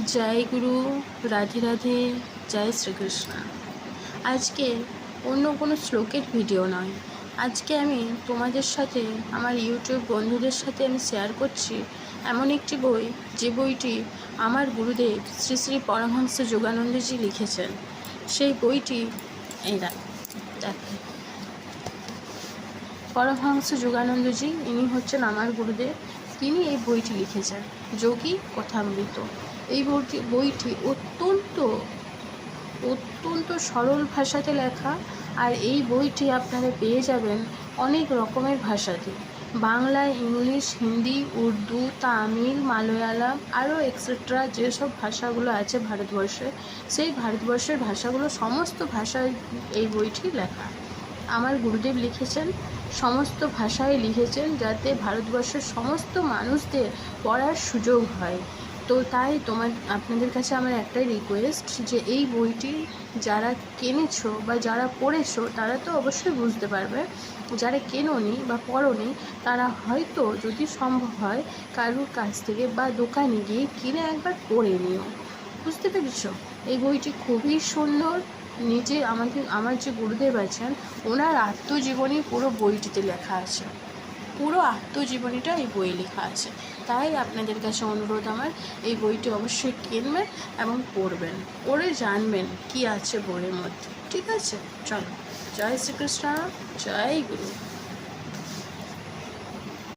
জয় গুরু, রাধে রাধে, জয় শ্রীকৃষ্ণ। আজকে অন্য কোনো শ্লোকের ভিডিও নয়। আজকে আমি তোমাদের সাথে, আমার ইউটিউব বন্ধুদের সাথে আমি শেয়ার করছি এমন একটি বই, যে বইটি আমার গুরুদেব শ্রী শ্রী পরমহংস যোগানন্দজি লিখেছেন। সেই বইটি, এই দেখ। পরমহংস যোগানন্দজি, ইনি হচ্ছেন আমার গুরুদেব। তিনি এই বইটি লিখেছেন, যোগী কথামৃত। এই বইটি বইটি অত্যন্ত অত্যন্ত সরল ভাষাতে লেখা, আর এই বইটি আপনারা পেয়ে যাবেন অনেক রকমের ভাষাতে। বাংলা, ইংলিশ, হিন্দি, উর্দু, তামিল, মালয়ালাম, আরও এক্সেট্রা যেসব ভাষাগুলো আছে ভারতবর্ষে, সেই ভারতবর্ষের ভাষাগুলো সমস্ত ভাষায় এই বইটি লেখা। আমার গুরুদেব লিখেছেন, সমস্ত ভাষায় লিখেছেন যাতে ভারতবর্ষের সমস্ত মানুষদের পড়ার সুযোগ হয়। তো তাই তোমার, আপনাদের কাছে আমার একটাই রিকোয়েস্ট যে এই বইটি যারা কিনেছো বা যারা পড়েছো, তারা তো অবশ্যই বুঝতে পারবে। যারা কেনোনি বা পড়োনি, তারা হয়তো যদি সম্ভব হয় কারুর কাছ থেকে বা দোকানে গিয়ে কিনে একবার পড়ে নিও। বুঝতে পেরেছ? এই বইটি খুবই সুন্দর নিজে আমাদের, আমার যে গুরুদেব আছেন, ওনার আত্মজীবনী পুরো বইটিতে লেখা আছে। পুরো আত্মজীবনীটা এই বইয়ে লেখা আছে। তাই আপনাদের কাছে অনুরোধ আমার, এই বইটি অবশ্যই কিনবেন এবং পড়বেন। পড়ে জানবেন কি আছে বইয়ের মধ্যে। ঠিক আছে? চলো। জয় শ্রীকৃষ্ণ। জয় গুরু।